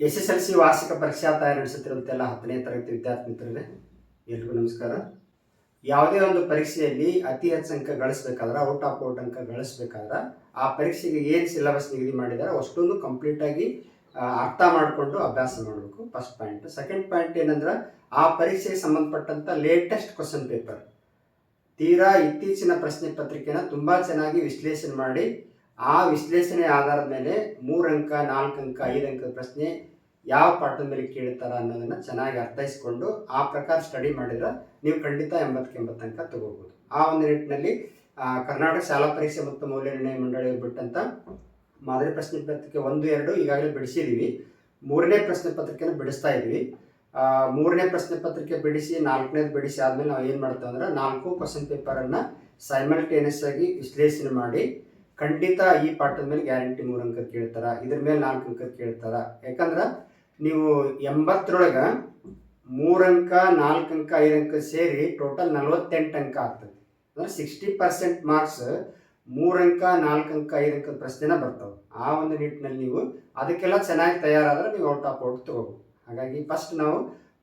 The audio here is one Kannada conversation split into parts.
ಎಸ್ ಎಸ್ ಎಲ್ ಸಿ ವಾರ್ಷಿಕ ಪರೀಕ್ಷಾ ತಯಾರಿ ನಡೆಸುತ್ತಿರುವಂತೆಲ್ಲ ಹತ್ತನೇ ತರಗತಿ ವಿದ್ಯಾರ್ಥಿ ಮಿತ್ರರೇ ಎಲ್ರಿಗೂ ನಮಸ್ಕಾರ. ಯಾವುದೇ ಒಂದು ಪರೀಕ್ಷೆಯಲ್ಲಿ ಅತಿ ಹೆಚ್ಚು ಅಂಕ ಗಳಿಸ್ಬೇಕಾದ್ರೆ, ಔಟ್ ಆಫ್ ಔಟ್ ಅಂಕ ಗಳಿಸ್ಬೇಕಾದ್ರೆ, ಆ ಪರೀಕ್ಷೆಗೆ ಏನು ಸಿಲೆಬಸ್ ನಿಗದಿ ಮಾಡಿದ್ದಾರೆ ಅಷ್ಟೊಂದು ಕಂಪ್ಲೀಟಾಗಿ ಅರ್ಥ ಮಾಡಿಕೊಂಡು ಅಭ್ಯಾಸ ಮಾಡಬೇಕು. ಫಸ್ಟ್ ಪಾಯಿಂಟ್ ಸೆಕೆಂಡ್ ಪಾಯಿಂಟ್ ಏನಂದ್ರೆ, ಆ ಪರೀಕ್ಷೆಗೆ ಸಂಬಂಧಪಟ್ಟಂಥ ಲೇಟೆಸ್ಟ್ ಕ್ವಶನ್ ಪೇಪರ್ ತೀರಾ ಇತ್ತೀಚಿನ ಪ್ರಶ್ನೆ ಪತ್ರಿಕೆನ ತುಂಬ ಚೆನ್ನಾಗಿ ವಿಶ್ಲೇಷಣೆ ಮಾಡಿ ಆ ವಿಶ್ಲೇಷಣೆ ಆಧಾರದ ಮೇಲೆ ಮೂರು ಅಂಕ, ನಾಲ್ಕು ಅಂಕ, ಐದು ಅಂಕದ ಪ್ರಶ್ನೆ ಯಾವ ಪಾಠದ ಮೇಲೆ ಕೇಳ್ತಾರ ಅನ್ನೋದನ್ನ ಚೆನ್ನಾಗಿ ಅರ್ಥೈಸ್ಕೊಂಡು ಆ ಪ್ರಕಾರ ಸ್ಟಡಿ ಮಾಡಿದ್ರೆ ನೀವು ಖಂಡಿತ ಎಂಬತ್ತಕ್ಕೆ ಎಂಬತ್ತು ಅಂಕ ತಗೋಬಹುದು ಆ ಒಂದು ನಿಟ್ಟಿನಲ್ಲಿ ಕರ್ನಾಟಕ ಶಾಲಾ ಪರೀಕ್ಷೆ ಮತ್ತು ಮೌಲ್ಯ ನಿರ್ಣಯ ಮಂಡಳಿ ಬಿಟ್ಟಂತ ಮಾದರಿ ಪ್ರಶ್ನೆ ಪತ್ರಿಕೆ ಒಂದು, ಎರಡು ಈಗಾಗಲೇ ಬಿಡಿಸಿದ್ದೀವಿ ಮೂರನೇ ಪ್ರಶ್ನೆ ಪತ್ರಿಕೆನ ಬಿಡಿಸ್ತಾ ಇದ್ವಿ. ಮೂರನೇ ಪ್ರಶ್ನೆ ಪತ್ರಿಕೆ ಬಿಡಿಸಿ, ನಾಲ್ಕನೇದು ಬಿಡಿಸಿ ಆದ್ಮೇಲೆ ನಾವು ಏನು ಮಾಡ್ತೇವೆ ಅಂದ್ರೆ ನಾಲ್ಕು ಕ್ವಶನ್ ಪೇಪರನ್ನು ಸೈಮಲ್ಟೇನಿಯಸ್ ಆಗಿ ವಿಶ್ಲೇಷಣೆ ಮಾಡಿ ಖಂಡಿತ ಈ ಪಾಠದ ಮೇಲೆ ಗ್ಯಾರಂಟಿ ಮೂರು ಅಂಕ ಕೇಳ್ತಾರ, ಇದ್ರ ಮೇಲೆ ನಾಲ್ಕು ಅಂಕ ಕೇಳ್ತಾರ. ಯಾಕಂದ್ರೆ ನೀವು ಎಂಬತ್ತರೊಳಗೆ ಮೂರಂಕ ನಾಲ್ಕು ಅಂಕ, ಐದು ಅಂಕ ಸೇರಿ ಟೋಟಲ್ ನಲವತ್ತೆಂಟು ಅಂಕ ಆಗ್ತದೆ. ಅಂದ್ರೆ ಸಿಕ್ಸ್ಟಿ ಪರ್ಸೆಂಟ್ ಮಾರ್ಕ್ಸ್ ಮೂರಂಕ ನಾಲ್ಕು ಅಂಕ, ಐದು ಅಂಕದ ಪ್ರಶ್ನೆನ ಬರ್ತಾವೆ. ಆ ಒಂದು ನಿಟ್ಟಿನಲ್ಲಿ ನೀವು ಅದಕ್ಕೆಲ್ಲ ಚೆನ್ನಾಗಿ ತಯಾರಾದ್ರೆ ನೀವು ಔಟ್ ಆಫ್ ಔಟ್ ತಗೋಬಹುದು ಹಾಗಾಗಿ ಫಸ್ಟ್ ನಾವು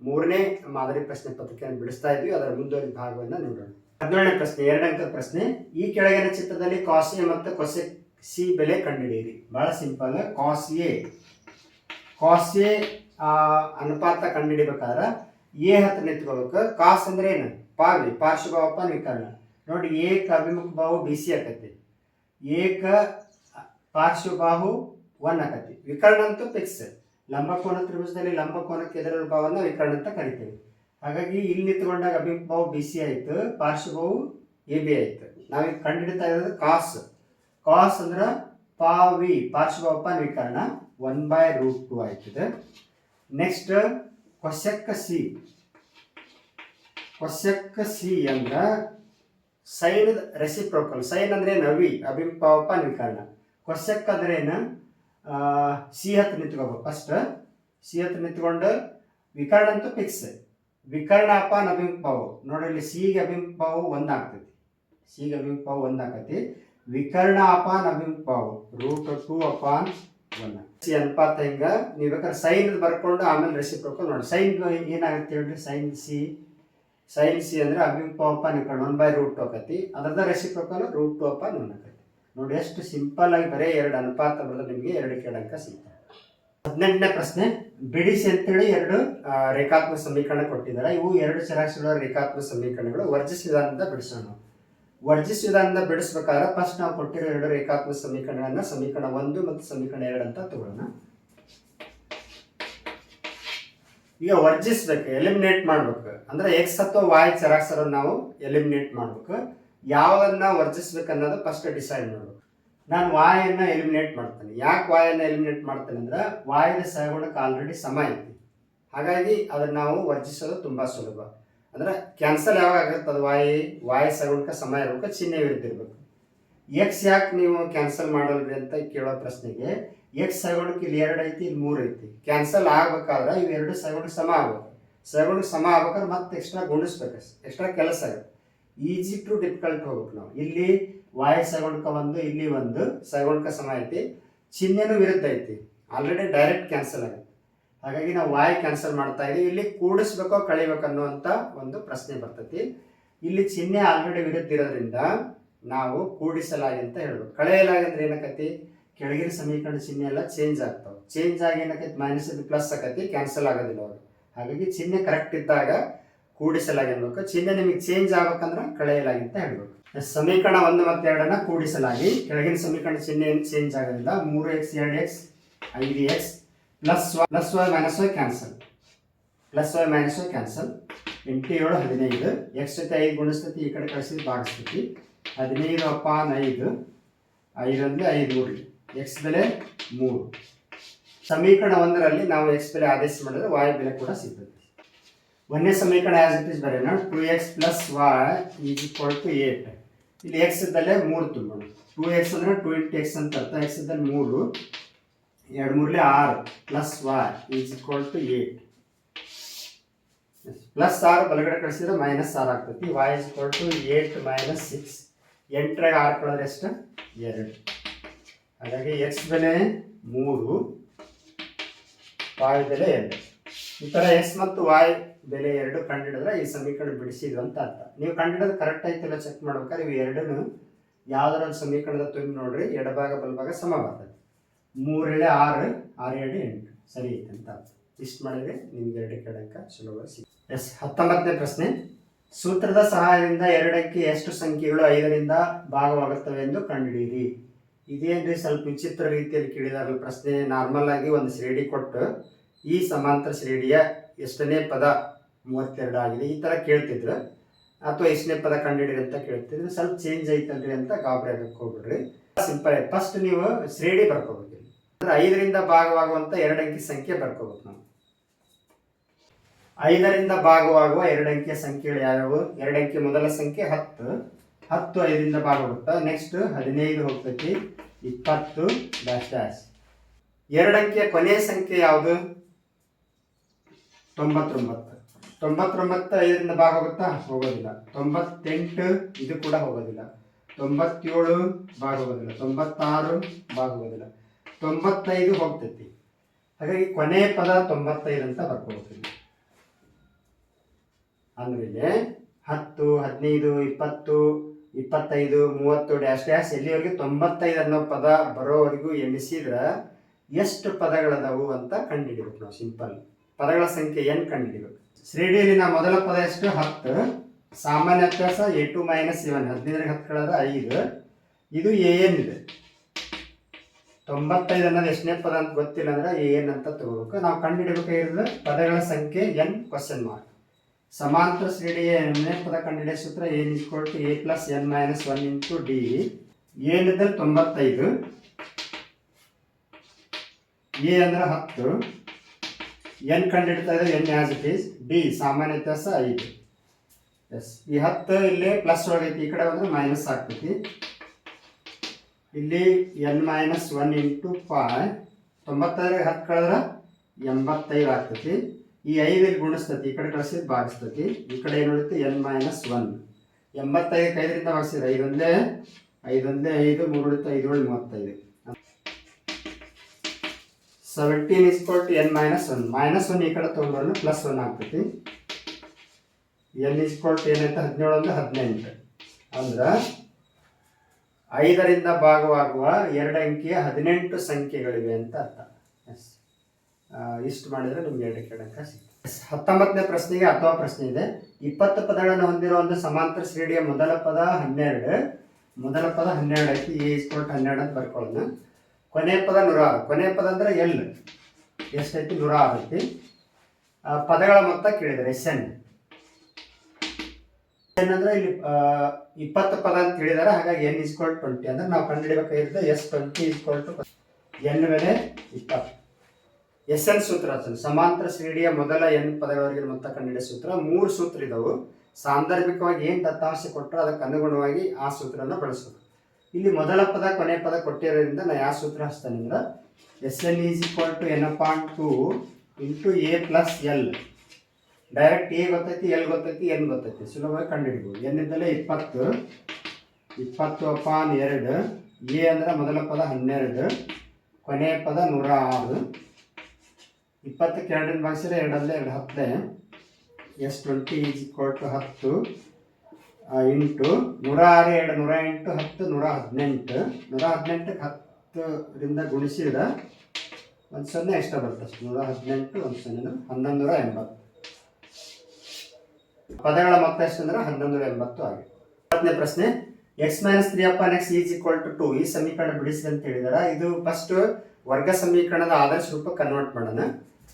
ಮೂರನೇ ಮಾದರಿ ಪ್ರಶ್ನೆ ಪತ್ರಿಕೆಯನ್ನು ಬಿಡಿಸ್ತಾ ಇದ್ವಿ, ಅದರ ಮುಂದುವರಿದ ಭಾಗವನ್ನು ನೋಡೋಣ. ಹದಿನೇಳನೇ ಪ್ರಶ್ನೆ ಎರಡು ಅಂಕದ ಪ್ರಶ್ನೆ, ಈ ಕೆಳಗಿನ ಚಿತ್ರದಲ್ಲಿ ಕಾಸ್ ಎ ಮತ್ತು ಕೊಸೆ ಸಿ ಬೆಲೆ ಕಂಡುಹಿಡಿಯಿರಿ. ಬಹಳ simple cos A cos A ಅನುಪಾತ ಕಂಡುಹಿಡಿಬೇಕಾದ್ರೆ ಎ ಹತ್ರ ನಿಂತ್ಕೋಬೇಕು. ಕಾಸ್ ಅಂದ್ರೆ ಏನು? ಪಾವಿ ಪಾರ್ಶ್ವಭಾವಪ ವಿಕರ್ಣ ನೋಡಿ, ಏಕ ಅಭಿಮುಖ ಬಾಹು ಬಿ ಸಿ ಆಕತಿ. ಏಕ ಪಾರ್ಶ್ವಬಾಹು ಒನ್ ಆಕತಿ. ವಿಕರ್ಣ ಅಂತೂ ಫಿಕ್ಸ್ ಲಂಬಕೋನ ತ್ರಿಭುಜದಲ್ಲಿ ಲಂಬಕೋನಕ್ಕೆ ಎದುರಿನ ಭಾವನ ವಿಕರ್ಣ ಅಂತ ಕರಿತೀವಿ. ಹಾಗಾಗಿ ಇಲ್ಲಿ ನಿಂತ್ಕೊಂಡಾಗ ಅಭಿಭಾವ ಬಿ ಸಿ ಆಯ್ತು ಪಾರ್ಶ್ವಭಾವು ಎ ಬಿ ಆಯ್ತು. ನಾವೀಗ ಕಂಡುಹಿಡಿತಾ ಇರೋದು ಕಾಸ್ ಕಾಸ್ ಅಂದ್ರೆ ಪಾವಿ ಪಾರ್ಶ್ವಭಾವ ವಿಕರ್ಣ ಒನ್ ಬೈ ರೂಟ್ ಟು ಆಯ್ತದೆ. ನೆಕ್ಸ್ಟ್ ಕೊಶಕ್ಕ ಸಿ ಕೊಶಕ್ಕ ಸಿ ಅಂದ್ರೆ ಸೈನ್ ರೆಸಿಪ್ರೋಕಲ್ ಸೈನ್ ಅಂದ್ರೆ ನವಿ ಅಭಿಪಾವಪ ವಿಕರ್ಣ ಕೊಶಕ್ಕ ಅಂದ್ರೆ ಏನು? ಸಿ ಹತ್ತು ನಿಂತ್ಕೋಬೇಕು. ಫಸ್ಟ್ ಸಿ ಹತ್ತು ನಿಂತ್ಕೊಂಡು ವಿಕರ್ಣ ಅಂತೂ ಫಿಕ್ಸ್ ವಿಕರ್ಣ ಅಪಾನ್ ನೋಡ್ರಿ ನೋಡಿ ಇಲ್ಲಿ ಸಿಗೆ ಅಭಿಂಪವು ಒಂದಾಗ್ತೈತಿ ಸಿಗೆ ಅಭಿಂಪವು ಒಂದಾಗತಿ ವಿಕರ್ಣ upon ಅಭಿಮುಖಾವು root two upon one. C ಅನುಪಾತ ಹಿಂಗ? ನೀವು ಬೇಕಾದ್ರೆ ಸೈನ್ ಬರ್ಕೊಂಡು ಆಮೇಲೆ ರೆಸಿಪ್ರೋಕಲ್ ನೋಡಿ. ಸೈನ್ ಏನಾಗುತ್ತೆ ಹೇಳ್ರಿ? Sign C. ಸೈನ್ ಸಿ ಅಂದ್ರೆ ಅಭಿಮುಖ ಅಪಾನ್ ವಿಕರ್ಣ. ಒನ್ ಬೈ ರೂಟ್ ಟು ಆಕತಿ ಅದರದ reciprocal root two upon one ಆಕತಿ ನೋಡಿ, ಎಷ್ಟು ಸಿಂಪಲ್ ಆಗಿ ಬರೀ ಎರಡು ಅನುಪಾತ ಬರೆದ್ರೆ ನಿಮಗೆ ಎರಡು ಕೇಳಂಕ ಸಿಗ್ತದೆ. ಹದಿನೆಂಟನೇ ಪ್ರಶ್ನೆ. ಬಿಡಿಸಿ ಅಂತೇಳಿ ಎರಡು ರೇಖಾತ್ಮಕ ಸಮೀಕರಣ ಕೊಟ್ಟಿದ್ದಾರೆ. ಇವು ಎರಡು ಚರಾಕ್ಷರಗಳ ರೇಖಾತ್ಮಕ ಸಮೀಕರಣಗಳು. ವರ್ಜಿಸ್ ವಿಧಾನದಿಂದ ಬಿಡಿಸೋಣ. ವರ್ಜಿಸ್ ವಿಧಾನದಿಂದ ಬಿಡಿಸ್ಬೇಕಾದ್ರೆ ಫಸ್ಟ್ ನಾವು ಕೊಟ್ಟಿರೋ ಎರಡು ರೇಖಾತ್ಮಕ ಸಮೀಕರಣಗಳನ್ನ ಸಮೀಕರಣ ಒಂದು ಮತ್ತು ಸಮೀಕರಣ ಎರಡು ಅಂತ ತಗೊಳ್ಳೋಣ ಈಗ ವರ್ಜಿಸ್ಬೇಕು ಎಲಿಮಿನೇಟ್ ಮಾಡ್ಬೇಕು. ಅಂದ್ರೆ ಎಕ್ಸ್ ಅಥವಾ ವಾಯ್ ಚರಾಕ್ಷರ ನಾವು ಎಲಿಮಿನೇಟ್ ಮಾಡ್ಬೇಕು. ಯಾವ್ದನ್ನ ವರ್ಜಿಸ್ಬೇಕು ಅನ್ನೋದು ಫಸ್ಟ್ ಡಿಸೈಡ್ ಮಾಡ್ಬೇಕು. ನಾನು ವಾಯನ್ನು ಎಲಿಮಿನೇಟ್ ಮಾಡ್ತೇನೆ. ಯಾಕೆ ವಾಯನ್ನು ಎಲಿಮಿನೇಟ್ ಮಾಡ್ತೇನೆ ಅಂದ್ರೆ ವಾಯದ ಸಹಗುಣಕ್ಕೆ ಆಲ್ರೆಡಿ ಸಮ ಐತಿ. ಹಾಗಾಗಿ ಅದನ್ನ ನಾವು ವರ್ಜಿಸೋದು ತುಂಬಾ ಸುಲಭ. ಅಂದ್ರೆ ಕ್ಯಾನ್ಸಲ್ ಯಾವಾಗ ಆಗುತ್ತೆ ಅದು ವಾಯಿ, ವಾಯು ಸಗುಣಕ್ಕೆ ಸಮ ಇರಬೇಕು, ಚಿಹ್ನೆ ಇರ್ಬೇಕು. ಎಕ್ಸ್ ಯಾಕೆ ನೀವು ಕ್ಯಾನ್ಸಲ್ ಮಾಡಲ್ರಿ ಅಂತ ಕೇಳೋ ಪ್ರಶ್ನೆಗೆ ಎಕ್ಸ್ ಸಗುಣಕ್ಕೆ ಇಲ್ಲಿ ಎರಡು ಐತಿ, ಇಲ್ಲಿ ಮೂರು ಐತಿ. ಕ್ಯಾನ್ಸಲ್ ಆಗ್ಬೇಕಾದ್ರೆ ಇವೆರಡು ಸಗುಣಕ್ಕೆ ಸಮ ಆಗ್ಬೇಕು. ಸಗುಣಕ್ಕೆ ಸಮ ಆಗ್ಬೇಕಾದ್ರೆ ಮತ್ತೆ ಎಕ್ಸ್ಟ್ರಾ ಗುಣಿಸ್ಬೇಕು. ಎಕ್ಸ್ಟ್ರಾ ಕೆಲಸ ಆಗುತ್ತೆ. ಈಜಿ ಟು ಡಿಫಿಕಲ್ಟ್ ಹೋಗ್ಬೇಕು ನಾವು. ಇಲ್ಲಿ ವಾಯು ಸಗುಣಕ ಒಂದು, ಇಲ್ಲಿ ಒಂದು ಸಗುಣಕ ಸಮ ಐತಿ. ಚಿಹ್ನೆನೂ ವಿರುದ್ಧ ಐತಿ. ಆಲ್ರೆಡಿ ಡೈರೆಕ್ಟ್ ಕ್ಯಾನ್ಸಲ್ ಆಗುತ್ತೆ. ಹಾಗಾಗಿ ನಾವು ವಾಯು ಕ್ಯಾನ್ಸಲ್ ಮಾಡ್ತಾ ಇದೀವಿ. ಇಲ್ಲಿ ಕೂಡಿಸ್ಬೇಕೋ ಕಳಿಬೇಕು ಅನ್ನುವಂಥ ಒಂದು ಪ್ರಶ್ನೆ ಬರ್ತೈತಿ. ಇಲ್ಲಿ ಚಿಹ್ನೆ ಆಲ್ರೆಡಿ ವಿರುದ್ಧ ಇರೋದ್ರಿಂದ ನಾವು ಕೂಡಿಸಲಾಗಿ ಅಂತ ಹೇಳ್ಬೇಕು. ಕಳೆಯಲಾಗಿ ಅಂದ್ರೆ ಏನಕತಿ? ಕೆಳಗಿನ ಸಮೀಕರಣ ಚಿಹ್ನೆ ಎಲ್ಲ ಚೇಂಜ್ ಆಗ್ತಾವೆ. ಚೇಂಜ್ ಆಗಿ ಏನಕತಿ? ಮೈನಸ್ ಪ್ಲಸ್ ಆಕತಿ. ಕ್ಯಾನ್ಸಲ್ ಆಗೋದಿಲ್ಲ ಅವರು ಹಾಗಾಗಿ ಚಿಹ್ನೆ ಕರೆಕ್ಟ್ ಇದ್ದಾಗ ಕೂಡಿಸಲಾಗಿ ಅನ್ಬೇಕು ಚಿಹ್ನೆ ನಿಮಗೆ ಚೇಂಜ್ ಆಗ್ಬೇಕಂದ್ರೆ ಕಳೆಯಲಾಗಿ ಅಂತ ಹೇಳ್ಬೇಕು. ಸಮೀಕರಣ ಒಂದು ಮತ್ತು ಎರಡನ್ನ ಕೂಡಿಸಲಾಗಿ. ಕೆಳಗಿನ ಸಮೀಕರಣ ಚಿಹ್ನೆ ಚೇಂಜ್ ಆಗೋದಿಲ್ಲ. ಮೂರು ಎಕ್ಸ್ ಎರಡು ಎಕ್ಸ್ ಐದು X plus plus Y minus Y cancel plus Y minus Y cancel ಎಂಟು ಏಳು ಹದಿನೈದು. ಎಕ್ಸ್ ಜೊತೆ ಐದು ಗುಣಿಸ್ತತಿ, ಈ ಕಡೆ ಕಳಿಸಿ ಭಾಗಿಸ್ತತಿ. ಹದಿನೈದು ಅಪಾನ್ ಐದು. ಐದು ಅಂದರೆ ಐದು ಮೂರು. ಎಕ್ಸ್ ಬೆಲೆ ಮೂರು. ಸಮೀಕರಣ ಒಂದರಲ್ಲಿ ನಾವು ಎಕ್ಸ್ ಬೆಲೆ ಆದೇಶ ಮಾಡಿದ್ರೆ ವಾಯು ಬೆಲೆ ಕೂಡ ಸಿಗ್ತದೆ. ಒಂದನೇ ಸಮೀಕರಣ ಆಸ್ ಇಟ್ ಇಸ್ ಬರೆಯೋಣ. Two X plus Y is equal to eight ಇಲ್ಲಿ ಎಕ್ಸ್ ಇದ್ದಲ್ಲೇ ಮೂರು ತುಂಬೋಣ ಟು ಎಕ್ಸ್ ಅಂದರೆ ಟು ಇಂಟು ಎಕ್ಸ್ ಅಂತ ಅರ್ಥ. ಎಕ್ಸ್ ಇದ್ದಲ್ಲಿ ಮೂರು, ಎರಡು ಮೂರಲೆ ಆರು plus Y is equal to eight plus ಆರು ಬಲಗಡೆ ಕಳಿಸಿದ್ರೆ ಮೈನಸ್ ಆರು ಆಗ್ತೈತಿ. Y is equal to eight minus six ಎಂಟರಾಗ ಆರು ಕಳೆದ್ರೆ ಎಷ್ಟು? ಎರಡು. ಹಾಗಾಗಿ ಎಕ್ಸ್ ಬೆಲೆ ಮೂರು ವಾಯ್ ಬೆಲೆ ಎರಡು. ಈ ಥರ ಮತ್ತು ವಾಯ್ ಬೆಲೆ ಎರಡು ಕಂಡಿಡಿದ್ರೆ ಈ ಸಮೀಕರಣ ಬಿಡಿಸಿದ್ವು ಅಂತ ಅರ್ಥ. ನೀವು ಕಂಡಿಡೋದು ಕರೆಕ್ಟ್ ಆಯ್ತಿಲ್ಲ ಚೆಕ್ ಮಾಡ್ಬೇಕಾದ್ರೆ ಇವು ಎರಡನ್ನು ಯಾವ್ದಾರ ಒಂದು ಸಮೀಕರಣದ ತುಂಬಿ ನೋಡ್ರಿ, ಎಡಭಾಗ, ಬಲಭಾಗ ಸಮ ಬರ್ತದೆ. ಮೂರೇಳೆ ಆರು ಆರು ಎರಡು ಎಂಟು. ಸರಿ ಐತೆ ಅಂತ ಇಷ್ಟು ಮಾಡಿದ್ರೆ ನಿಮ್ಗೆ ಎರಡು ಕೆಡಂಕ ಸುಲಭವಾಗಿ ಸಿಗುತ್ತೆ. ಎಸ್, ಹತ್ತೊಂಬತ್ತನೇ ಪ್ರಶ್ನೆ. ಸೂತ್ರದ ಸಹಾಯದಿಂದ ಎರಡಕ್ಕೆ ಎಷ್ಟು ಸಂಖ್ಯೆಗಳು ಐದರಿಂದ ಭಾಗವಾಗುತ್ತವೆ ಎಂದು ಕಂಡುಹಿಡಿಯಿರಿ. ಇದೇನ್ರಿ ಸ್ವಲ್ಪ ವಿಚಿತ್ರ ರೀತಿಯಲ್ಲಿ ಕೇಳಿದಾಗ ಪ್ರಶ್ನೆ ನಾರ್ಮಲ್ ಆಗಿ ಒಂದು ಶ್ರೇಣಿ ಕೊಟ್ಟು ಈ ಸಮಾಂತರ ಶ್ರೇಣಿಯ ಎಷ್ಟನೇ ಪದ ಮೂವತ್ತೆರಡು ಆಗಿದೆ, ಈ ಥರ ಕೇಳ್ತಿದ್ರು. ಅಥವಾ ಎಷ್ಟನೇ ಪದ ಕಂಡುಹಿಡಿರಿ ಅಂತ ಕೇಳ್ತಿದ್ರು. ಸ್ವಲ್ಪ ಚೇಂಜ್ ಐತಲ್ರಿ ಅಂತ ಗಾಬರಿ ಆಗಕ್ಕೆ ಹೋಗ್ಬಿಡ್ರಿ ಸಿಂಪಲ್ ಫಸ್ಟ್ ನೀವು ಶ್ರೇಣಿ ಬರ್ಕೋಬೇಕು. ಅಂದ್ರೆ ಐದರಿಂದ ಭಾಗವಾಗುವಂತ ಅಂಕಿ ಸಂಖ್ಯೆ ಬರ್ಕೋಬೇಕು ನಾವು. ಐದರಿಂದ ಭಾಗವಾಗುವ ಎರಡಂಕಿಯ ಸಂಖ್ಯೆಗಳು ಯಾವ್ಯಾವು? ಅಂಕಿ ಮೊದಲ ಸಂಖ್ಯೆ ಹತ್ತು. ಹತ್ತು ಐದರಿಂದ ಭಾಗವಾಗುತ್ತಾ ನೆಕ್ಸ್ಟ್ ಹದಿನೈದು ಹೋಗ್ತೈತಿ. ಇಪ್ಪತ್ತು ಡ್ಯಾಶ್ ಡ್ಯಾಶ್ ಎರಡಂಕಿಯ ಕೊನೆಯ ಸಂಖ್ಯೆ ಯಾವುದು? ತೊಂಬತ್ತೊಂಬತ್ತು. ತೊಂಬತ್ತೊಂಬತ್ತು ಐದರಿಂದ ಭಾಗ ಹೋಗುತ್ತಾ? ಹೋಗೋದಿಲ್ಲ. ತೊಂಬತ್ತೆಂಟು, ಇದು ಕೂಡ ಹೋಗೋದಿಲ್ಲ. ತೊಂಬತ್ತೇಳು, ಭಾಗ ಹೋಗೋದಿಲ್ಲ. ತೊಂಬತ್ತಾರು, ಭಾಗ ಹೋಗೋದಿಲ್ಲ. ತೊಂಬತ್ತೈದು ಹೋಗ್ತೈತಿ. ಹಾಗಾಗಿ ಕೊನೆಯ ಪದ ತೊಂಬತ್ತೈದು ಅಂತ ಬರ್ಕೊಳ್ತೀವಿ ಅಂದ್ರೆ ಇಲ್ಲಿ ಹತ್ತು, ಹದಿನೈದು, ಇಪ್ಪತ್ತು, ಇಪ್ಪತ್ತೈದು, ಮೂವತ್ತು, ಡ್ಯಾಶ್ ಡ್ಯಾಶ್ ಎಲ್ಲಿವರೆಗೆ ತೊಂಬತ್ತೈದು ಅನ್ನೋ ಪದ ಬರೋವರೆಗೂ ಎಣಿಸಿದ್ರೆ ಎಷ್ಟು ಪದಗಳದಾವು ಅಂತ ಕಂಡುಹಿಡಿಬೇಕು ನಾವು ಸಿಂಪಲ್. ಪದಗಳ ಸಂಖ್ಯೆ ಏನು ಕಂಡುಹಿಡಿಬೇಕು ಶ್ರೇಣಿಯಲ್ಲಿನ ಮೊದಲ ಪದ ಎಷ್ಟು? ಹತ್ತು. ಸಾಮಾನ್ಯ ವ್ಯತ್ಯಾಸ ಎ ಟು ಮೈನಸ್ ಇವನ್ ಹದಿನೈದರಿಗೆ ಹತ್ತು ಐದು. ಇದು ಎ ಎನ್ ಇದೆ. ತೊಂಬತ್ತೈದು ಅನ್ನೋದು ಎಷ್ಟನೇ ಪದ ಅಂತ ಗೊತ್ತಿಲ್ಲ ಅಂದ್ರೆ ಎ ಎನ್ ಅಂತ ತಗೋಬೇಕು. ನಾವು ಕಂಡುಹಿಡಬೇಕಾಗಿರೋದು ಪದಗಳ ಸಂಖ್ಯೆ ಎನ್ ಕ್ವಶನ್ ಮಾರ್ಕ್ ಸಮಾಂತರ ಶ್ರೇಣಿಯ ಎರಡನೇ ಪದ ಕಂಡುಹಿಡಿಯೋ ಸೂತ್ರ N equal to A plus N minus one into D. ಏನಿದ್ರೆ ತೊಂಬತ್ತೈದು. ಎ ಅಂದ್ರೆ ಹತ್ತು. ಎನ್ ಕಂಡುಹಿಡ್ತಾ ಇದೆ, N as it is B ಸಾಮಾನ್ಯ ವ್ಯತ್ಯಾಸ ಐದು. ಎಸ್ ಈ ಹತ್ತು ಇಲ್ಲಿ ಪ್ಲಸ್ ಒಳಗೈತಿ ಈ ಕಡೆ ಬಂದ್ರೆ ಮೈನಸ್ ಆಗ್ತೈತಿ. ಇಲ್ಲಿ N minus one into five ತೊಂಬತ್ತೈದ್ರಾಗ ಹತ್ತು ಕಳೆದ್ರೆ ಎಂಬತ್ತೈದು ಆಗ್ತೈತಿ. ಈ ಐದಲ್ಲಿ ಗುಣಿಸ್ತೈತಿ, ಈ ಕಡೆ ಕಳಿಸಿದ್ ಭಾಗಿಸ್ತೈತಿ. ಈ ಕಡೆ ಏನು ಉಳಿತು ಎನ್ ಮೈನಸ್ ಒನ್ ಎಂಬತ್ತೈದಕ್ಕೆ ಐದರಿಂದ ಭಾಗಿಸಿದ್ರೆ ಐದೊಂದೇ ಐದೊಂದೇ ಐದು, ಮೂರು ಉಳಿತು ಐದು ಏಳು ಮೂವತ್ತೈದು. Seventeen is equal to N minus one minus one ಈ ಕಡೆ ತೊಗೊಂಡ್ರೆ ಪ್ಲಸ್ ಒನ್ ಆಗ್ತೈತಿ. ಎನ್ ಇಸ್ಕೊಲ್ ಟು ಏನೈತೆ ಹದಿನೇಳು ಅಂದ್ರೆ ಹದಿನೆಂಟು. ಅಂದ್ರೆ ಐದರಿಂದ ಭಾಗವಾಗುವ ಎರಡು ಅಂಕಿಯ ಹದಿನೆಂಟು ಸಂಖ್ಯೆಗಳಿವೆ ಅಂತ ಅರ್ಥ. ಎಸ್ ಇಷ್ಟು ಮಾಡಿದ್ರೆ ನಿಮ್ಗೆ ಎರಡು ಕೇಳಕ್ಕೆ ಸಿಗ್ತದೆ. ಹತ್ತೊಂಬತ್ತನೇ ಪ್ರಶ್ನೆಗೆ ಅಥವಾ ಪ್ರಶ್ನೆ ಇದೆ. ಇಪ್ಪತ್ತು ಪದಗಳನ್ನು ಹೊಂದಿರುವ ಒಂದು ಸಮಾಂತರ ಶ್ರೇಣಿಯ ಮೊದಲ ಪದ ಹನ್ನೆರಡು. ಮೊದಲ ಪದ ಹನ್ನೆರಡು ಐತಿ. ಎ ಇಸ್ಕೊಲ್ಟ್ ಹನ್ನೆರಡು ಅಂತ ಬರ್ಕೊಳ್ಳೋಣ. ಕೊನೆ ಪದ ನೂರ ಆರು ಕೊನೆ ಪದ ಅಂದ್ರೆ ಎಲ್. ಎಷ್ಟೈತಿ? ನೂರ ಐತಿ ಪದಗಳ ಮೊತ್ತ ಕೇಳಿದ್ದಾರೆ. S N. ಎನ್ ಅಂದ್ರೆ ಇಲ್ಲಿ ಇಪ್ಪತ್ತು ಪದ ಅಂತ ಹೇಳಿದಾರೆ ಹಾಗಾಗಿ ಎನ್ ಇಸ್ಕೊಲ್ ಟ್ವೆಂಟಿ ಅಂದ್ರೆ ನಾವು ಕಂಡುಹಿಡಬೇಕಾಗಿರೋದು S twenty is equal to N ಮೇಲೆ ಇಪ್ಪತ್ತು. ಎಸ್ ಎನ್ ಸೂತ್ರ ಸಮಾಂತರ ಶ್ರೇಣಿಯ ಮೊದಲ ಎನ್ ಪದಗಳವರೆಗೆ ಮೊತ್ತ ಕಂಡುಹಿಡಿಯ ಸೂತ್ರ. ಮೂರು ಸೂತ್ರ ಇದಾವು. ಸಾಂದರ್ಭಿಕವಾಗಿ ಏನು ದತ್ತಾಂಶ ಕೊಟ್ಟರು ಅದಕ್ಕೆ ಅನುಗುಣವಾಗಿ ಆ ಸೂತ್ರವನ್ನು ಬಳಸಬೇಕು ಇಲ್ಲಿ ಮೊದಲ ಪದ, ಕೊನೆ ಪದ ಕೊಟ್ಟಿರೋದ್ರಿಂದ ನಾ ಯಾವ ಸೂತ್ರ ಹಚ್ತಾನಿಂದ S N is equal to N point two into A plus L direct A ಗೊತ್ತೈತಿ ಎಲ್ ಗೊತ್ತೈತಿ ಎನ್ ಗೊತ್ತೈತಿ. ಸುಲಭವಾಗಿ ಕಂಡುಹಿಡಿಬೋದು. ಎನ್ ಇದ್ದಲ್ಲೇ ಇಪ್ಪತ್ತು ಇಪ್ಪತ್ತು ಅಪಾನ್ ಎರಡು ಎ ಅಂದ್ರೆ ಮೊದಲ ಪದ ಹನ್ನೆರಡು ಕೊನೆಯ ಪದ ನೂರ ಆರು. ಇಪ್ಪತ್ತಕ್ಕೆ ಎರಡರಿಂದ ಭಾಗಿಸಿದ್ರೆ ಎರಡಲ್ಲೇ ಎರಡು ಹತ್ತೇ. S twenty is equal to ಹತ್ತು. ಇಂಟು ನೂರ ಆರು ಎರಡು, ನೂರ ಎಂಟು, ಹತ್ತು, ನೂರ ಹದಿನೆಂಟು. ನೂರ ಹದಿನೆಂಟಕ್ಕೆ ಹತ್ತರಿಂದ ಗುಣಿಸಿದ ಒಂದು ಸೊನ್ನೆ ಎಕ್ಸ್ಟ್ರಾ ಬರುತ್ತೆ ಅಷ್ಟು. ನೂರ ಹದಿನೆಂಟು, ಒಂದು ಸೊನ್ನೆ ಅಂದ್ರೆ ಹನ್ನೊಂದು ನೂರ ಎಂಬತ್ತು. ಪದಗಳ ಮೊತ್ತ ಎಷ್ಟು ಅಂದ್ರೆ ಹನ್ನೊಂದು ನೂರ ಎಂಬತ್ತು ಆಗಿದೆ. ಹತ್ತನೇ ಪ್ರಶ್ನೆ ಎಕ್ಸ್ ಮೈನಸ್ ತ್ರೀ ಅಪ್ಪ X is equal to two ಈ ಸಮೀಕರಣ ಬಿಡಿಸಿ ಅಂತ ಹೇಳಿದಾರೆ? ಇದು ಫಸ್ಟ್ ವರ್ಗ ಸಮೀಕರಣದ ಆದರ್ಶ ರೂಪ ಕನ್ವರ್ಟ್ ಮಾಡೋಣ.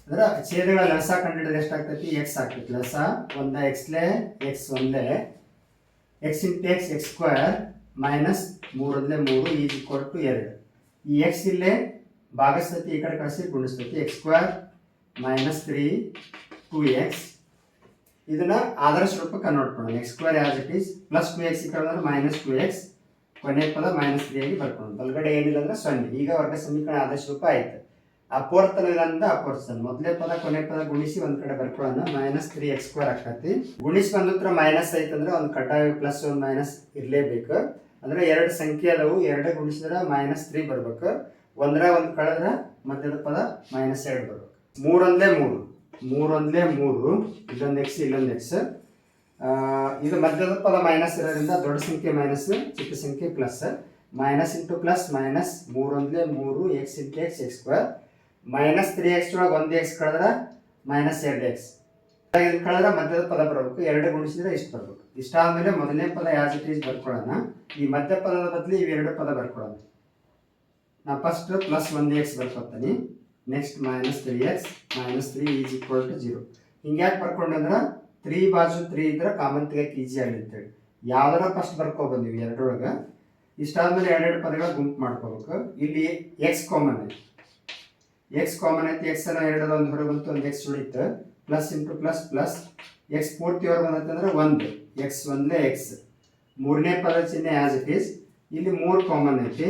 ಅಂದ್ರೆ ಛೇದಗಳ ಲಸ ಕಂಡಿಡಿದ್ರೆ ಎಷ್ಟಾಗ್ತೈತಿ? ಎಕ್ಸ್ ಆಗ್ತೈತಿ. ಲಸ ಒಂದ ಎಕ್ಸ್ಲೆ ಎಕ್ಸ್ ಒಂದೇ. X into X X square minus ಮೂರಲ್ಲೇ ಮೂರು ಈಸ್ ಈಕ್ವಲ್ ಟು ಎರಡು. ಈ ಎಕ್ಸ್ ಇಲ್ಲೇ ಭಾಗಸ್ತತಿ ಈ ಕಡೆ ಕಳಿಸಿ, ಗುಣಿಸ್ತತಿ. X square minus three two X ಇದನ್ನ ಆದರ್ಶ ರೂಪಕ್ಕೆ ಕನ್ವರ್ಟ್ ಮಾಡೋಣ X square as it is plus two X ಅಂದ್ರೆ ಮೈನಸ್ ಟು ಎಕ್ಸ್ ಕೊನೆ ಪದ ಮೈನಸ್ ತ್ರೀ ಆಗಿ ಬರ್ಕೊಂಡು ಬಲಗಡೆ ಏನಿಲ್ಲ ಅಂದ್ರೆ ಸೊನ್ನೆ. ಈಗ ವರ್ಗ ಸಮೀಕರಣ ಆದರ್ಶ ರೂಪ ಆಯ್ತು. ಅಪೋರ್ತನ ವಿಧಾನದಿಂದ ಅಪೋರ್ತನ ಮೊದಲೇ ಪದ, ಕೊನೆ ಪದ ಗುಣಿಸಿ ಒಂದ್ ಕಡೆ ಬರ್ಕೊಳ್ಳೋಣ. ಮೈನಸ್ ತ್ರೀ ಎಕ್ಸ್ ಸ್ಕ್ವೇರ್ ಆಗ್ತೈತಿ ಗುಣಿಸಿ ಬಂದತ್ರ ಮೈನಸ್ ಐತಂದ್ರೆ ಒಂದು ಕಡ್ಡಾಯ ಪ್ಲಸ್ ಒಂದು ಮೈನಸ್ ಇರಲೇಬೇಕು. ಅಂದ್ರೆ ಎರಡು ಸಂಖ್ಯೆ ಅದಾವು. ಎರಡು ಗುಣಿಸಿದ್ರೆ ಮೈನಸ್ ತ್ರೀ ಬರ್ಬೇಕು. ಒಂದರ ಒಂದು ಕಳೆದ್ರೆ ಮಧ್ಯದ ಪದ ಮೈನಸ್ ಎರಡು ಬರ್ಬೇಕು. ಮೂರೊಂದೇ ಮೂರು. ಮೂರೊಂದೇ ಮೂರು. ಇಲ್ಲೊಂದು ಎಕ್ಸ್ ಇಲ್ಲೊಂದು ಎಕ್ಸ್ ಇದು ಮಧ್ಯದ ಪದ ಮೈನಸ್ ಇರೋದ್ರಿಂದ ದೊಡ್ಡ ಸಂಖ್ಯೆ ಮೈನಸ್ ಚಿಕ್ಕ ಸಂಖ್ಯೆ plus minus into plus minus ಮೂರೊಂದಲೇ ಮೂರು X into X X square minus three X ಒಳಗೆ ಒಂದು ಎಕ್ಸ್ ಕಳೆದ್ರೆ ಮೈನಸ್ ಎರಡು ಎಕ್ಸ್ ಇದು ಕಳೆದ್ರೆ ಮಧ್ಯದ ಪದ ಬರಬೇಕು. ಎರಡು ಗುಣಿಸಿದ್ರೆ ಇಷ್ಟು ಬರಬೇಕು. ಇಷ್ಟಾದ್ಮೇಲೆ ಮೊದಲನೇ ಪದ ಯಾಸ್ ಇಟ್ ಈಸ್ ಬರ್ಕೊಳ್ಳೋಣ. ಈ ಮಧ್ಯ ಪದದ ಬದಲು ಇವೆರಡು ಪದ ಬರ್ಕೊಳ್ಳೋಣ. ನಾ ಫಸ್ಟ್ ಪ್ಲಸ್ ಒಂದು X ಬರ್ಕೊತೀನಿ next minus three X minus three is equal to zero ಹಿಂಗ್ಯಾಕೆ ಬರ್ಕೊಂಡಂದ್ರೆ ತ್ರೀ ಬಾಜು ತ್ರೀ ಇದ್ರೆ ಕಾಮನ್ ತೆಗಿಯಕ್ಕೆ ಈಜಿ ಆಗಲಿ ಅಂತೇಳಿ ಯಾವ್ದಾರ ಫಸ್ಟ್ ಬರ್ಕೊಬಂದಿವಿ ಎರಡರೊಳಗೆ. ಇಷ್ಟಾದ್ಮೇಲೆ ಎರಡೆರಡು ಪದಗಳ ಗುಂಪು ಮಾಡ್ಕೋಬೇಕು. ಇಲ್ಲಿ ಎಕ್ಸ್ ಕಾಮನ್ ಎಕ್ಸ್ ಕಾಮನ್ ಐತಿ ಎಕ್ಸ್ ಅನ್ನ ಎರಡದ ಒಂದು ಹೊರಗೆ ಬಂತು, ಒಂದು ಎಕ್ಸ್ ಉಳಿತು. Plus into plus plus X ಪೂರ್ತಿ ಹೊರಗೆ ಬಂದೈತೆ ಅಂದ್ರೆ ಒಂದು. ಎಕ್ಸ್ ಒಂದೇ ಎಕ್ಸ್ ಮೂರನೇ ಪದ ಚಿಹ್ನೆ ಆಸ್ ಇಟ್ ಈಸ್ ಇಲ್ಲಿ ಮೂರು ಕಾಮನ್ ಐತಿ.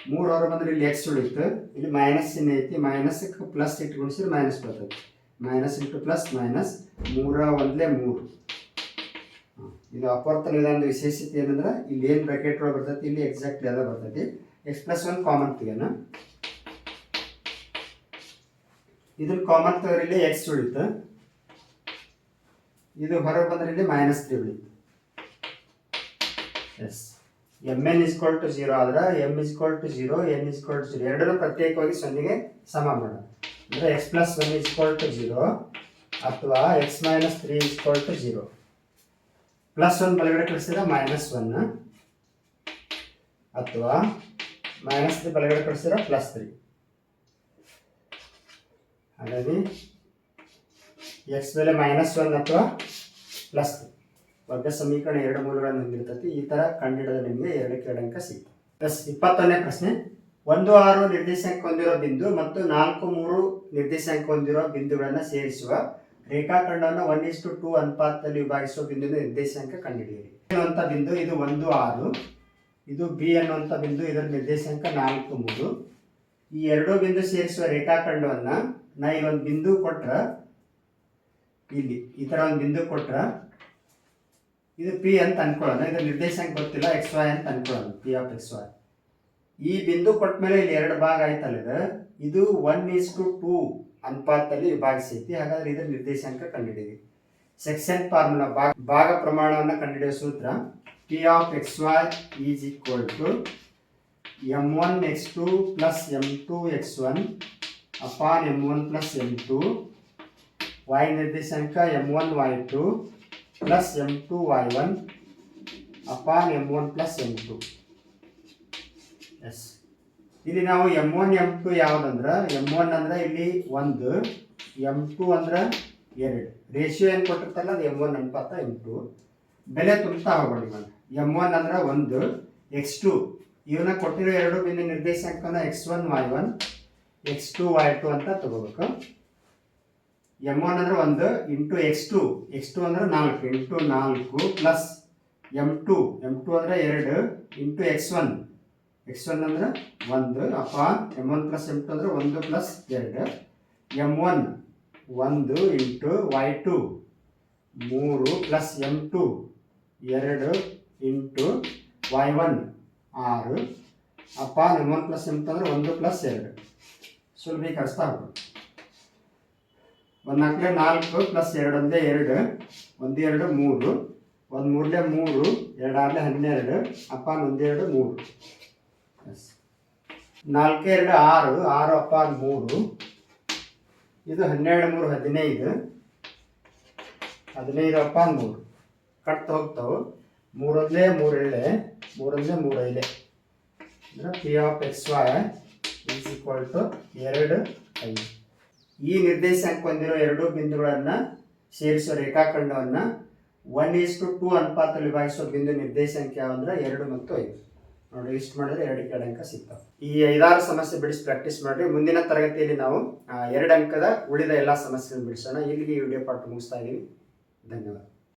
ಮೂರು ಹೊರಗೆ ಬಂದ್ರೆ ಇಲ್ಲಿ ಎಕ್ಸ್ ಉಳಿತು. ಇಲ್ಲಿ ಮೈನಸ್ ಚಿಹ್ನೆ ಐತಿ. ಮೈನಸ್ ಪ್ಲಸ್ ಇಟ್ಟು ಗುಣಿಸಿದ್ರೆ ಮೈನಸ್ ಬರ್ತೈತಿ. ಮೈನಸ್ ಇಂಟು ಪ್ಲಸ್ ಮೈನಸ್ ಮೂರ ಒಂದಲೇ ಮೂರು. ಇದು ಅಪವರ್ತನ ವಿಧಾನದ ವಿಶೇಷತೆ ಏನಂದ್ರೆ ಇಲ್ಲಿ ಏನು ಬ್ರಾಕೆಟ್ ಒಳಗೆ ಬರ್ತೈತಿ, ಇಲ್ಲಿ ಎಕ್ಸಾಕ್ಟ್ಲಿ ಅದ ಬರ್ತೈತಿ. ಎಕ್ಸ್ ಪ್ಲಸ್ ಒಂದು ಕಾಮನ್ ತೆಗೆಯೋಣ. ಇದನ್ನ ಕಾಮನ್ ತಗೊಂಡ್ರೆ ಎಕ್ಸ್ ಉಳಿತು. ಇದು ಹೊರಗೆ ಬಂದ್ರೆ ಇಲ್ಲಿ ಮೈನಸ್ ತ್ರೀ ಉಳಿತು. S M N is equal to zero ಆದ್ರೆ M is equal to zero N is equal to zero ಎರಡನ್ನೂ ಪ್ರತ್ಯೇಕವಾಗಿ ಸೊನ್ನೆಗೆ ಸಮ ಮಾಡೋಣ. ಅಂದರೆ X plus one is equal to zero ಅಥವಾ X minus three is equal to zero plus one ಬಲಗಡೆ ಕಳಿಸಿದ್ರೆ ಮೈನಸ್ ಒನ್ ಅಥವಾ ಮೈನಸ್ ತ್ರೀ ಬಲಗಡೆ ಕಳಿಸಿದ್ರೆ ಪ್ಲಸ್ ತ್ರೀ ಹಾಗಾಗಿ ಎಕ್ಸ್ ಬೆಲೆ ಮೈನಸ್ ಒನ್ ಅಥವಾ ಪ್ಲಸ್ ವರ್ಗ ಸಮೀಕರಣ ಎರಡು ಮೂಲಗಳನ್ನು ಹೊಂದಿರ್ತೈತಿ. ಈ ತರ ಕಂಡಿಡದ ನಿಮಗೆ ಎರಡು ಅಂಕ ಸಿಗ್ತದೆ. ಪ್ಲಸ್ ಇಪ್ಪತ್ತೊಂದನೇ ಪ್ರಶ್ನೆ. ಒಂದು ಆರು ನಿರ್ದೇಶಾಂಕ ಹೊಂದಿರೋ ಬಿಂದು ಮತ್ತು ನಾಲ್ಕು ಮೂರು ನಿರ್ದೇಶಾಂಕ ಹೊಂದಿರೋ ಬಿಂದುಗಳನ್ನು ಸೇರಿಸುವ ರೇಖಾಖಂಡವನ್ನು ಒನ್ ಇಸ್ಟು ಟೂ ಅನುಪಾತದಲ್ಲಿ ವಿಭಾಗಿಸುವ ಬಿಂದು ನಿರ್ದೇಶಾಂಕ ಕಂಡುಹಿಡಿಯಿರಿ. ಅನ್ನುವಂಥ ಬಿಂದು ಇದು ಒಂದು ಆರು. ಇದು ಬಿ ಅನ್ನುವಂಥ ಬಿಂದು ಇದರ ನಿರ್ದೇಶಾಂಕ ನಾಲ್ಕು ಮೂರು. ಈ ಎರಡೂ ಬಿಂದು ಸೇರಿಸುವ ರೇಖಾಖಂಡವನ್ನ ನಾ ಇಲ್ಲೊಂದು ಬಿಂದು ಕೊಟ್ರ, ಇಲ್ಲಿ, ಈ ಥರ ಒಂದು ಬಿಂದು ಕೊಟ್ರ, ಇದು ಪಿ ಅಂತ ಅನ್ಕೊಳ್ಳೋಣ. ಇದು ನಿರ್ದೇಶಾಂಕ ಗೊತ್ತಿಲ್ಲ ಎಕ್ಸ್ ವೈ ಅಂತ ಅನ್ಕೊಳ್ಳೋಣ ಪಿ ಆಫ್ ಎಕ್ಸ್ ವೈ ಈ ಬಿಂದು ಕೊಟ್ಟ ಮೇಲೆ ಇಲ್ಲಿ ಎರಡು ಭಾಗ ಆಯ್ತಲ್ಲ ಇದು? ಇದು ಒನ್ ಈಸ್ ಟು ಟೂ ಅನುಪಾತದಲ್ಲಿ ವಿಭಾಗಿಸೈತಿ. ಹಾಗಾದ್ರೆ ಇದರ ನಿರ್ದೇಶಾಂಕ ಕಂಡುಹಿಡಿಯಿರಿ. ಸೆಕ್ಷನ್ ಫಾರ್ಮುಲಾ ಭಾಗ ಭಾಗ ಪ್ರಮಾಣವನ್ನು ಕಂಡುಹಿಡಿಯೋ ಸೂತ್ರ P of x y is equal to m one x two plus m two x one upon m one plus m two y ನಿರ್ದೇಶಾಂಕ m one y two plus m two y one upon m one plus m two S ಇಲ್ಲಿ ನಾವು ಎಂ ಒನ್ ಎಂ ಟು ಯಾವುದಂದ್ರೆ? ಎಂ ಒನ್ ಅಂದ್ರೆ ಇಲ್ಲಿ ಒಂದು ಎಂ ಟು ಅಂದ್ರೆ ಎರಡು. ರೇಷಿಯೋ ಏನು ಕೊಟ್ಟಿರ್ತಲ್ಲ ಅದು ಎಂ ಒನ್ ಅನುಪಾತ ಎಂ ಟು ಬೆಲೆ ತುಂಬ್ತಾ ಇವಾಗ ಎಂ ಒನ್ ಅಂದ್ರೆ ಒಂದು ಎಕ್ಸ್ ಟು ಇವನ್ನ ಕೊಟ್ಟಿರೋ ಎರಡು ಬಿಂದು ನಿರ್ದೇಶಾಂಕನ x one y one x two y two ಅಂತ ತಗೋಬೇಕು. ಎಂ ಒನ್ ಅಂದ್ರೆ ಒಂದು into x two x two ಅಂದ್ರೆ ನಾಲ್ಕು ಇಂಟು ನಾಲ್ಕು plus m two m two ಅಂದ್ರೆ ಎರಡು into x one x one ಅಂದ್ರೆ ಒಂದು upon m one plus m two ಅಂದ್ರೆ ಒಂದು ಪ್ಲಸ್ ಎರಡು. ಎಂ ಒನ್ ಒಂದು ಇಂಟು ವೈ ಟು ಮೂರು ಪ್ಲಸ್ ಎಂ ಟು ಎರಡು ಇಂಟು ವೈ ಒನ್ ಆರು. ಅಪ್ಪ ಒನ್ ಪ್ಲಸ್ ಅಂದ್ರೆ ಒಂದು ಪ್ಲಸ್ ಎರಡು. ಸುಲಭೀಕರಿಸ್ತಾ ಹೋಗ್ಬೋದು ಒಂದು ನಾಲ್ಕಲೆ ನಾಲ್ಕು ಪ್ಲಸ್ ಎರಡು ಒಂದೇ ಎರಡು. ಒಂದು ಎರಡು, ಮೂರು. ಒಂದು ಮೂರಲೆ ಮೂರು, ಎರಡು ಆರಲೆ ಹನ್ನೆರಡು. ಅಪಾನ್ ಒಂದೆರಡು ಮೂರು. ನಾಲ್ಕು ಎರಡು, ಆರು. ಆರು ಅಪ್ಪ ಮೂರು. ಇದು ಹನ್ನೆರಡು, ಮೂರು, ಹದಿನೈದು. ಹದಿನೈದು ಅಪ್ಪ ಮೂರು. ಕಟ್ತಾ ಹೋಗ್ತಾವೆ. ಮೂರೊಂದೇ ಮೂರು ಇದೆ ಎಲೆ ಅಂದರೆ P of X Y is equal to ಎರಡು ಐದು ಈ ನಿರ್ದೇಶಾಂಕ ಹೊಂದಿರೋ ಎರಡು ಬಿಂದುಗಳನ್ನು ಸೇರಿಸುವ ರೇಖಾಖಂಡವನ್ನು ಒನ್ ಈಸ್ ಟು ಟೂ ಅನುಪಾತದಲ್ಲಿ ವಿಭಾಗಿಸುವ ಬಿಂದು ನಿರ್ದೇಶಾಂಕ ಯಾವಂದ್ರೆ ಎರಡು ಮತ್ತು ಐದು ನೋಡಿ ಇಷ್ಟು ಮಾಡಿದ್ರೆ ಎರಡು ಎರಡು ಅಂಕ ಸಿಗ್ತಾವೆ ಈ ಐದಾರು ಸಮಸ್ಯೆ ಬಿಡಿಸಿ ಪ್ರಾಕ್ಟೀಸ್ ಮಾಡಿ ಮುಂದಿನ ತರಗತಿಯಲ್ಲಿ ನಾವು ಎರಡು ಅಂಕದ ಉಳಿದ ಎಲ್ಲ ಸಮಸ್ಯೆಗಳನ್ನು ಬಿಡಿಸೋಣ ಇಲ್ಲಿಗೆ ಈ ವಿಡಿಯೋ ಪಾಠ ಮುಗಿಸ್ತಾ ಇದ್ದೀವಿ ಧನ್ಯವಾದ